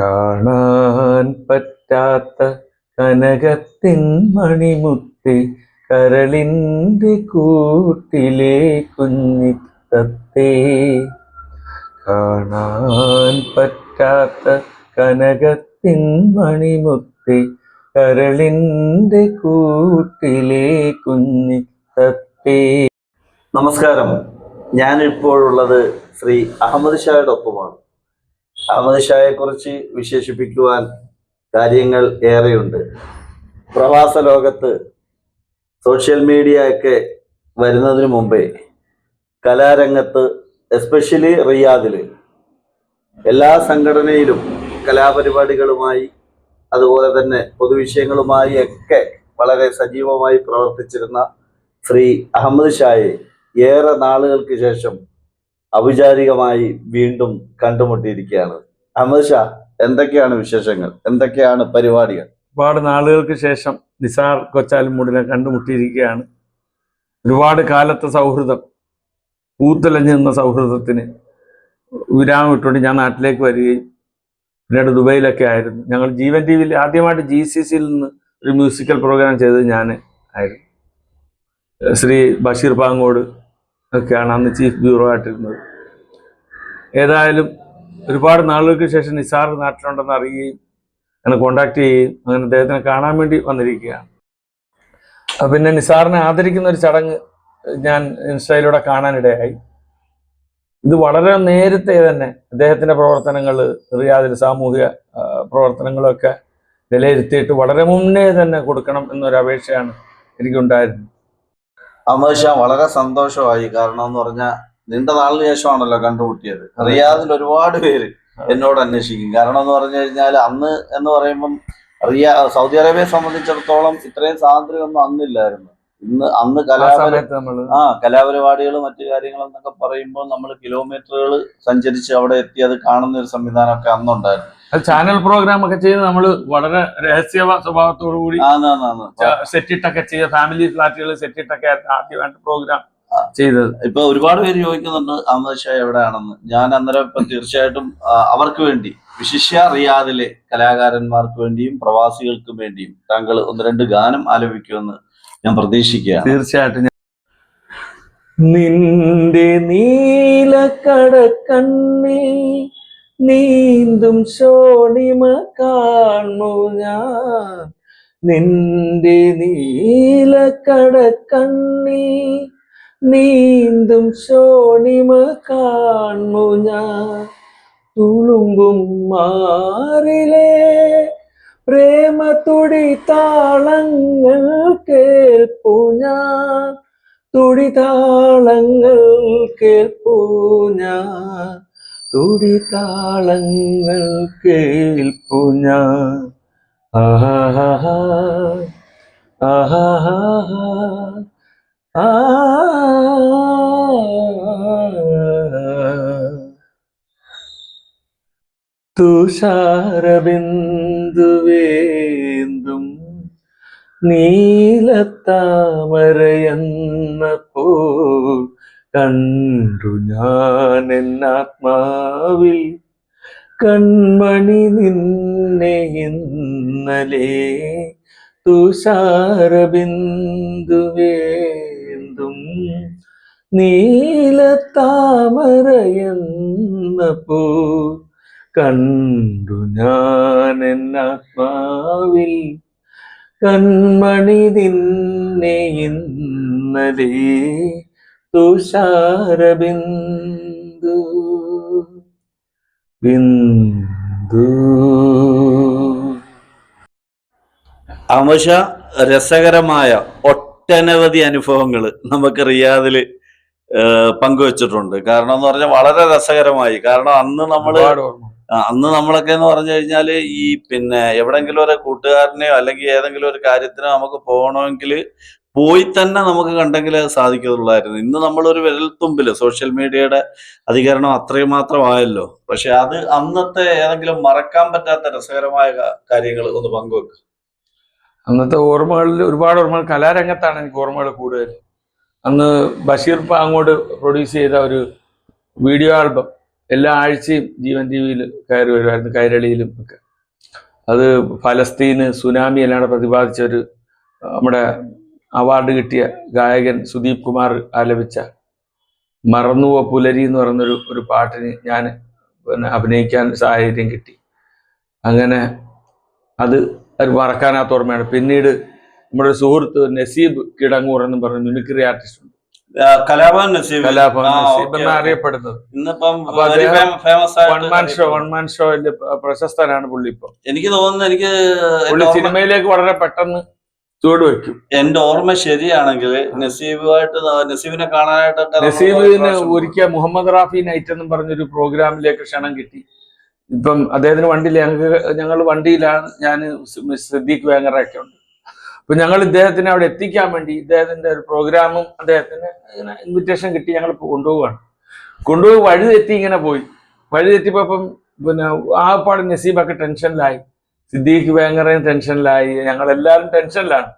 കാണാൻ പറ്റാത്ത കനകത്തിൻ മണിമുത്ത് കരളിന്റെ കൂട്ടിലെ കുഞ്ഞിത്തത്തേ. കാണാൻ പറ്റാത്ത കനകത്തിൻ മണിമുത്ത് കരളിന്റെ കൂട്ടിലെ കുഞ്ഞിത്തത്തേ. നമസ്കാരം. ഞാനിപ്പോഴുള്ളത് ശ്രീ അഹമ്മദ് ഷായുടെ ഒപ്പമാണ്. അഹമ്മദ് കുറിച്ച് വിശേഷിപ്പിക്കുവാൻ കാര്യങ്ങൾ ഏറെയുണ്ട്. പ്രവാസ ലോകത്ത് സോഷ്യൽ മീഡിയ ഒക്കെ വരുന്നതിന് മുമ്പേ കലാരംഗത്ത് എസ്പെഷ്യലി റിയാദിൽ എല്ലാ സംഘടനയിലും കലാപരിപാടികളുമായി അതുപോലെ തന്നെ പൊതുവിഷയങ്ങളുമായി ഒക്കെ വളരെ സജീവമായി പ്രവർത്തിച്ചിരുന്ന ശ്രീ അഹമ്മദ് ഷായെ ഏറെ നാളുകൾക്ക് ശേഷം ഔപചാരികമായി വീണ്ടും കണ്ടുമുട്ടിയിരിക്കുകയാണ്. അമിത് ഷാ എന്തൊക്കെയാണ് വിശേഷങ്ങൾ? എന്തൊക്കെയാണ് പരിപാടികൾ? ഒരുപാട് നാളുകൾക്ക് ശേഷം നിസാർ കൊച്ചാലുമൂടിനെ കണ്ടുമുട്ടിയിരിക്കുകയാണ്. ഒരുപാട് കാലത്തെ സൗഹൃദം പൂത്തലഞ്ഞു നിന്ന സൗഹൃദത്തിന് വിരാമം ഇട്ടുകൊണ്ട് ഞാൻ നാട്ടിലേക്ക് വരികയും പിന്നീട് ദുബൈയിലൊക്കെ ആയിരുന്നു. ഞങ്ങൾ ജീവൻ ടി വിയിൽ ആദ്യമായിട്ട് ജി സി സിയിൽ നിന്ന് ഒരു മ്യൂസിക്കൽ പ്രോഗ്രാം ചെയ്തത് ഞാൻ ആയിരുന്നു. ശ്രീ ബഷീർ പാങ്ങോട് ഒക്കെയാണ് അന്ന് ചീഫ് ബ്യൂറോ ആയിട്ടിരുന്നത്. ഏതായാലും ഒരുപാട് നാളുകൾക്ക് ശേഷം നിസാർ നാട്ടിലുണ്ടെന്ന് അറിയുകയും അങ്ങനെ കോണ്ടാക്ട് ചെയ്യുകയും അങ്ങനെ അദ്ദേഹത്തിനെ കാണാൻ വേണ്ടി വന്നിരിക്കുകയാണ്. പിന്നെ നിസാറിനെ ആദരിക്കുന്ന ഒരു ചടങ്ങ് ഞാൻ ഇൻസ്റ്റയിലൂടെ കാണാനിടയായി. ഇത് വളരെ നേരത്തെ തന്നെ അദ്ദേഹത്തിന്റെ പ്രവർത്തനങ്ങൾ റിയാദിൽ സാമൂഹിക പ്രവർത്തനങ്ങളൊക്കെ വിലയിരുത്തിയിട്ട് വളരെ മുന്നേ തന്നെ കൊടുക്കണം എന്നൊരു അപേക്ഷയാണ് എനിക്കുണ്ടായിരുന്നത്. അഹമ്മദ് വളരെ സന്തോഷമായി. കാരണം എന്ന് പറഞ്ഞാൽ നിന്റെ നാളിന് ശേഷമാണല്ലോ കണ്ടുമുട്ടിയത്. റിയാദിൽ ഒരുപാട് പേര് എന്നോട് അന്വേഷിക്കും. കാരണം എന്ന് പറഞ്ഞു കഴിഞ്ഞാൽ അന്ന് എന്ന് പറയുമ്പം റിയാ സൗദി അറേബ്യയെ സംബന്ധിച്ചിടത്തോളം ഇത്രയും സ്വാതന്ത്ര്യമൊന്നും അന്നില്ലായിരുന്നു. ഇന്ന് അന്ന് കലാപരി ആ കലാപരിപാടികൾ മറ്റു കാര്യങ്ങൾ എന്നൊക്കെ പറയുമ്പോൾ നമ്മൾ കിലോമീറ്ററുകൾ സഞ്ചരിച്ച് അവിടെ എത്തി അത് കാണുന്ന ഒരു സംവിധാനമൊക്കെ അന്നുണ്ടായിരുന്നു. അത് ചാനൽ പ്രോഗ്രാം ഒക്കെ ചെയ്ത് നമ്മൾ വളരെ രഹസ്യ സ്വഭാവത്തോടു കൂടി സെറ്റ് സെറ്റിട്ടൊക്കെ ചെയ്ത ഫാമിലി ഫ്ലാറ്റുകൾ സെറ്റിട്ടൊക്കെ ആദ്യമായിട്ട് പ്രോഗ്രാം ചെയ്തത്. ഇപ്പൊ ഒരുപാട് പേര് ചോദിക്കുന്നുണ്ട് അഹമ്മദ് ഷാ എവിടെയാണെന്ന്. ഞാൻ അന്നേരം ഇപ്പൊ തീർച്ചയായിട്ടും അവർക്ക് വേണ്ടി വിശിഷ്യ റിയാദിലെ കലാകാരന്മാർക്ക് വേണ്ടിയും പ്രവാസികൾക്കും വേണ്ടിയും താങ്കൾ ഒന്ന് രണ്ട് ഗാനം ആലപിക്കുമെന്ന് ഞാൻ പ്രതീക്ഷിക്കുകയാണ്. തീർച്ചയായിട്ടും നിന്റെ നിന്റെ നീലക്കടക്കണ്ണി നീന്തും ശോണിമ കാണു ഞാൻ? നിന്റെ നീലക്കടക്കണ്ണി നീന്തും ശോണിമ കാണു ഞാൻ? തുളുമ്പും മാറിലെ പ്രേമ തുടി താളങ്ങൾ കേൾപ്പു ഞാൻ. തുടി താളങ്ങൾ കേൾപ്പു ഞാൻ. തുടി താളങ്ങൾ കേൾപ്പു ഞാൻ. ആഹാ. തുഷാരബിന്ദുവേന്തും നീലത്താമരയെന്നപ്പോൾ കണ്ടു ഞാൻ എന്നാത്മാവിൽ കൺമണി നിന്നെ ഇന്നലെ തുഷാരബിന്ദുവേന്തും നീലത്താമരയെന്നപ്പോ കണ്ടു ഞാൻ എന്നാത്മാവിൽ കൺമണി നിന്നെ ഇന്നലെ തുഷാരബിന്ദു ബിന്ദു. അമശ രസകരമായ ഒട്ടനവധി അനുഭവങ്ങൾ നമുക്ക് റിയാദിൽ ആ, പങ്കുവച്ചിട്ടുണ്ട്. കാരണം എന്ന് പറഞ്ഞാൽ വളരെ രസകരമായി. കാരണം അന്ന് ആ, അന്ന് നമ്മളൊക്കെ എന്ന് പറഞ്ഞു കഴിഞ്ഞാൽ ഈ പിന്നെ എവിടെങ്കിലും ഒരു കൂട്ടുകാരനെയോ അല്ലെങ്കിൽ ഏതെങ്കിലും ഒരു കാര്യത്തിനോ നമുക്ക് പോകണമെങ്കിൽ പോയി തന്നെ നമുക്ക് കണ്ടെങ്കിൽ സാധിക്കത്തുള്ളായിരുന്നു. ഇന്ന് നമ്മളൊരു വിരൽത്തുമ്പിൽ സോഷ്യൽ മീഡിയയുടെ അധികരണം അത്രയും മാത്രമായല്ലോ. പക്ഷെ അത് അന്നത്തെ ഏതെങ്കിലും മറക്കാൻ പറ്റാത്ത രസകരമായ കാര്യങ്ങൾ ഒന്ന് പങ്കുവെക്കുക അന്നത്തെ ഓർമ്മകളിൽ ഒരുപാട് ഓർമ്മകൾ. കലാരംഗത്താണ് എനിക്ക് ഓർമ്മകൾ കൂടുതൽ. അന്ന് ബഷീർ പാങ്ങോട് പ്രൊഡ്യൂസ് ചെയ്ത ഒരു വീഡിയോ ആൽബം എല്ലാ ആഴ്ചയും ജീവൻ ടി വിയിൽ കയറി വരുമായിരുന്നു കൈരളിയിലും ഒക്കെ. അത് ഫലസ്തീന് സുനാമി എല്ലാം പ്രതിപാദിച്ച ഒരു നമ്മുടെ അവാർഡ് കിട്ടിയ ഗായകൻ സുദീപ് കുമാർ ആലപിച്ച മറന്നുവോ പുലരി എന്ന് പറയുന്നൊരു ഒരു പാട്ടിന് ഞാൻ പിന്നെ അഭിനയിക്കാൻ സാഹചര്യം കിട്ടി. അങ്ങനെ അത് ഒരു മറക്കാനാത്ത ഓർമ്മയാണ്. പിന്നീട് നമ്മുടെ സുഹൃത്ത് നസീബ് കിടങ്ങൂർ എന്ന് പറഞ്ഞ മിമിക്രി ആർട്ടിസ്റ്റ് ഉണ്ട്. കലാഭവൻ നസീബ്. കലാഭവൻ നസീബ് ഓക്കേ, എന്ന് ഓക്കേ. അറിയപ്പെടുന്നത്. ഷോ ഷോയിൽ പ്രശസ്തനാണ് പുള്ളി ഇപ്പൊ. എനിക്ക് തോന്നുന്നു എനിക്ക് സിനിമയിലേക്ക് വളരെ പെട്ടെന്ന് ചുവട് വെക്കും എന്റെ ഓർമ്മ ശരിയാണെങ്കിൽ നസീബുമായിട്ട് നസീബിനെ കാണാനായിട്ടൊക്കെ നസീബിന് ഒരിക്കൽ മുഹമ്മദ് റാഫി നൈറ്റ് എന്നും പറഞ്ഞൊരു പ്രോഗ്രാമിലേക്ക് ക്ഷണം കിട്ടി. ഇപ്പം അദ്ദേഹത്തിന് വണ്ടിയില്ല. ഞങ്ങൾക്ക് ഞങ്ങൾ വണ്ടിയിലാണ്. ഞാൻ സിദ്ദീഖ് വേങ്ങറൊക്കെ ഉണ്ട്. അപ്പൊ ഞങ്ങൾ ഇദ്ദേഹത്തിനെ അവിടെ എത്തിക്കാൻ വേണ്ടി ഇദ്ദേഹത്തിന്റെ ഒരു പ്രോഗ്രാമും അദ്ദേഹത്തിന് ഇങ്ങനെ ഇൻവിറ്റേഷൻ കിട്ടി. ഞങ്ങൾ കൊണ്ടുപോവാണ് കൊണ്ടുപോയി വഴി തെറ്റി ഇങ്ങനെ പോയി. വഴി തെറ്റിയപ്പോ ആ പിന്നെ ആപ്പാട് നസീബൊക്കെ ടെൻഷനിലായി സിദ്ദീഖ് വേങ്ങറയും ടെൻഷനിലായി ഞങ്ങളെല്ലാവരും ടെൻഷനിലാണ്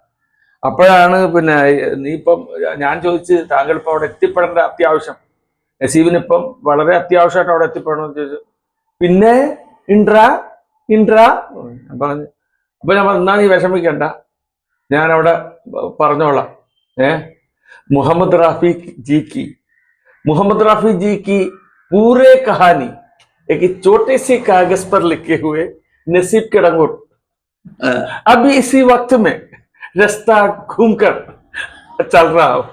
അപ്പോഴാണ് പിന്നെ നീ ഇപ്പം ഞാൻ ചോദിച്ച് താങ്കൾ ഇപ്പം അവിടെ എത്തിപ്പെടേണ്ട അത്യാവശ്യം നസീബിന് ഇപ്പം വളരെ അത്യാവശ്യമായിട്ട് അവിടെ എത്തിപ്പെടണം എന്ന് ചോദിച്ചു പിന്നെ ഇൻട്രാ ഇൻട്രാ ഞാൻ പറഞ്ഞു അപ്പൊ ഞാൻ പറഞ്ഞു, എന്നാ നീ വിഷമിക്കണ്ട ഞാൻ അവിടെ പറഞ്ഞോളാം ഏ മുഹമ്മദ് റാഫി ജി की मोहम्मद राफी जी की पूरे कहानी एक छोटे से कागज पर लिखे हुए नसीब के रंगोट अभी इसी वक्त में रास्ता घूमकर चल रहा हो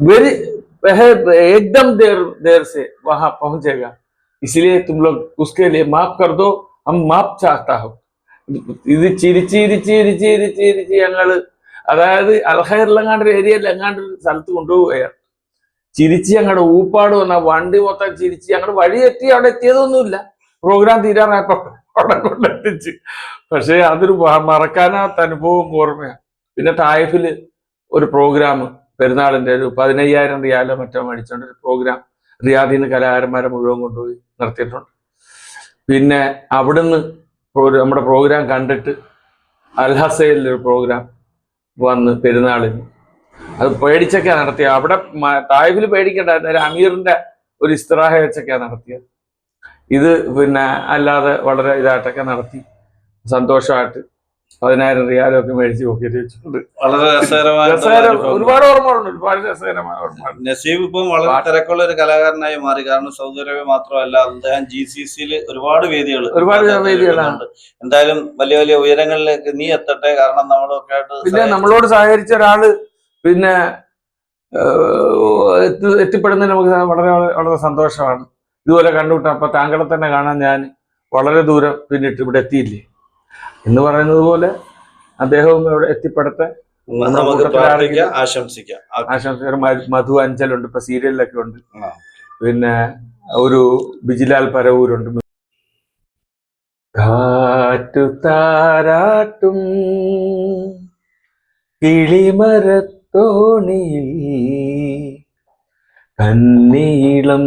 मेरी वह एकदम देर देर से वहां पहुंचेगा इसलिए तुम लोग उसके लिए माफ कर दो हम माफ चाहता हो ഇത് ചിരിച്ച് ചിരിച്ച് ചിരിച്ച് ചിരിച്ച് ചിരിച്ച് ഞങ്ങള് അതായത് അൽഹൈറിലെങ്ങാണ്ട് ഒരു ഏരിയയിൽ എങ്ങാണ്ട് ഒരു സ്ഥലത്ത് കൊണ്ടുപോവുകയാണ് ചിരിച്ച് ഞങ്ങളുടെ ഊപ്പാട് വന്ന വണ്ടി മൊത്തം ചിരിച്ച് ഞങ്ങൾ വഴി എത്തി അവിടെ എത്തിയതൊന്നുമില്ല പ്രോഗ്രാം തീരാറായപ്പോ അവിടെ കൊണ്ടെത്തിച്ച്. പക്ഷേ അതൊരു മറക്കാനാത്ത അനുഭവം ഓർമ്മയാണ് പിന്നെ തായഫിൽ ഒരു പ്രോഗ്രാം പെരുന്നാളിന്റെ ഒരു പതിനയ്യായിരം റിയാലോ മറ്റോ മേടിച്ചുകൊണ്ട് ഒരു പ്രോഗ്രാം റിയാദിൽ കലാകാരന്മാരെ മുഴുവൻ കൊണ്ടുപോയി നിർത്തിയിട്ടുണ്ട്. പിന്നെ അവിടുന്ന് നമ്മുടെ പ്രോഗ്രാം കണ്ടിട്ട് അൽഹസയിലൊരു പ്രോഗ്രാം വന്ന് പെരുന്നാളിന് അത് പേടിച്ചൊക്കെയാണ് നടത്തിയത്. അവിടെ തായ്ഫിൽ പേടിക്കണ്ടായിരുന്നു. അമീറിന്റെ ഒരു ഇസ്ത്രാഹ വെച്ചൊക്കെയാണ് നടത്തിയത്. ഇത് പിന്നെ അല്ലാതെ വളരെ ഇതായിട്ടൊക്കെ നടത്തി. സന്തോഷമായിട്ട് പതിനായിരം റിയാലൊക്കെ ഒക്കെ മേടിച്ച് പോക്കറ്റ് വെച്ചിട്ടുണ്ട്. വളരെ രസകരമായ. ഒരുപാട് ഓർമ്മകളുണ്ട് ഒരുപാട് രസകരമായ ഓർമ്മകൾ നസീബ് ഇപ്പം വളരെ തിരക്കുള്ള ഒരു കലാകാരനായി മാറി. കാരണം സൗദി അറേബ്യ മാത്രമല്ല അദ്ദേഹം ജി സി സിയിൽ ഒരുപാട് വേദികൾ ഒരുപാട് വേദികളാണ്. എന്തായാലും വലിയ വലിയ ഉയരങ്ങളിലേക്ക് നീ എത്തട്ടെ. കാരണം നമ്മളൊക്കെ ആയിട്ട് പിന്നെ നമ്മളോട് സഹകരിച്ച ഒരാൾ പിന്നെ എത്തിപ്പെടുന്നതിന് നമുക്ക് വളരെ വളരെ സന്തോഷമാണ്. ഇതുപോലെ കണ്ടുവിട്ട അപ്പൊ താങ്കളെ തന്നെ കാണാൻ ഞാൻ വളരെ ദൂരം പിന്നിട്ട് ഇവിടെ എത്തിയില്ലേ? എന്ന് പറയുന്നത് പോലെ അദ്ദേഹവും ഇവിടെ എത്തിപ്പെടട്ടെ. ആശംസിക്കാം. ആ, ആശംസകർ മധു അഞ്ചലുണ്ട് ഇപ്പൊ സീരിയലിലൊക്കെ ഉണ്ട്. പിന്നെ ഒരു ബിജിലാൽ പരവൂരുണ്ട്. കാറ്റു താരാട്ടും കിളിമരത്തോണിയിൽ കന്നീളം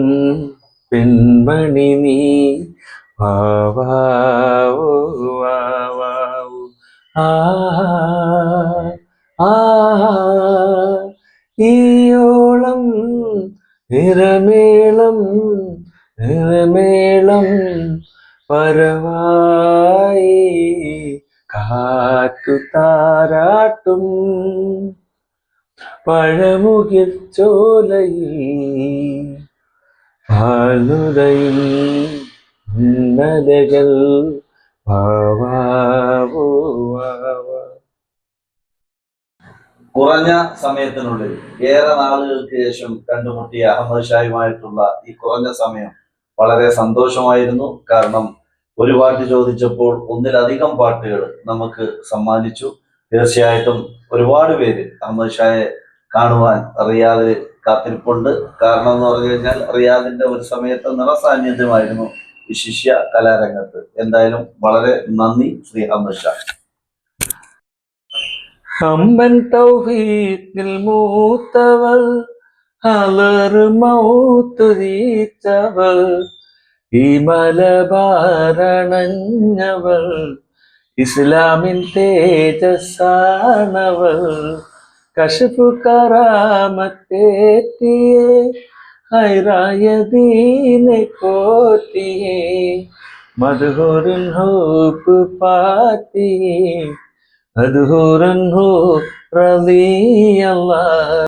പെൺമണി നീ. വാവാവോ വാവാവോ ആ ഈയോളം നിറമേളം നിറമേളം പരവായി കാറ്റു താരാട്ടും പഴമുകിൽ ചോലയിൽ പാലുരയും ഉന്നതകൾ കുറഞ്ഞ സമയത്തിനുള്ളിൽ ഏറെ നാളുകൾക്ക് ശേഷം കണ്ടുമുട്ടിയ അഹമ്മദ് ഷായുമായിട്ടുള്ള ഈ കുറഞ്ഞ സമയം വളരെ സന്തോഷമായിരുന്നു. കാരണം ഒരു പാട്ട് ചോദിച്ചപ്പോൾ ഒന്നിലധികം പാട്ടുകൾ നമുക്ക് സമ്മാനിച്ചു. തീർച്ചയായിട്ടും ഒരുപാട് പേര് അഹമ്മദ് ഷായെ കാണുവാൻ റിയാദിൽ കാത്തിരിപ്പുണ്ട്. കാരണം എന്ന് പറഞ്ഞു കഴിഞ്ഞാൽ റിയാദിന്റെ ഒരു സമയത്ത് നിറ സാന്നിധ്യമായിരുന്നു വിശിഷ്യ കലാരംഗത്ത്. എന്തായാലും വളരെ നന്ദി ശ്രീ അമിത് ഷാ. അമ്പൻ തൗഫീഖിൽ മൂത്തവൾ അലർ മൗത്തുരീച്ചവൾ ഇസ്ലാമിൻ തേജസ്സാണവൾ. കശഫ് കറാമത്തേറ്റിയെ ഹൈറായ ദീനെ പോറ്റിയേ മധുഹുരൻ ഹൂപ്പ് പാത്തിയേ മധുഹുരൻ ഹൂ റളിയല്ലാഹ്